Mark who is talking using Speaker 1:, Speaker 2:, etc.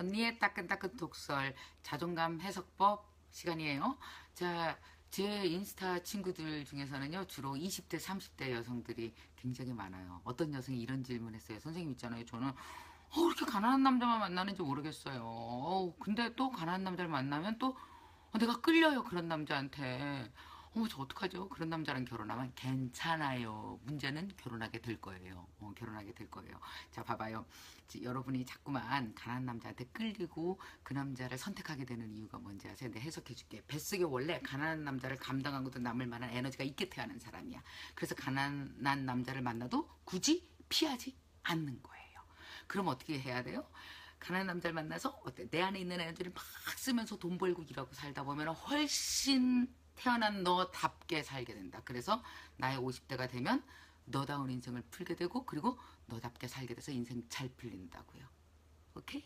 Speaker 1: 언니의 따끈따끈 독설 자존감 해석법 시간이에요. 자, 제 인스타 친구들 중에서는요, 주로 20대, 30대 여성들이 굉장히 많아요. 어떤 여성이 이런 질문 했어요. 선생님 있잖아요. 저는, 어, 이렇게 가난한 남자만 만나는지 모르겠어요. 어, 근데 또 가난한 남자를 만나면 또, 어, 내가 끌려요. 그런 남자한테. 어머, 저 어떡하죠? 그런 남자랑 결혼하면 괜찮아요. 문제는 결혼하게 될 거예요. 어, 결혼하게 될 거예요. 자, 봐봐요. 지- 여러분이 자꾸만 가난한 남자한테 끌리고 그 남자를 선택하게 되는 이유가 뭔지 아세요? 내가 해석해 줄게. 뱃속에 원래 가난한 남자를 감당하고도 남을 만한 에너지가 있게 태어난 사람이야. 그래서 가난한 남자를 만나도 굳이 피하지 않는 거예요. 그럼 어떻게 해야 돼요? 가난한 남자를 만나서 어때? 내 안에 있는 에너지를 막 쓰면서 돈 벌고 일하고 살다 보면 훨씬 태어난 너답게 살게 된다. 그래서 나의 50대가 되면 너다운 인생을 풀게 되고 그리고 너답게 살게 돼서 인생 잘 풀린다고요. 오케이?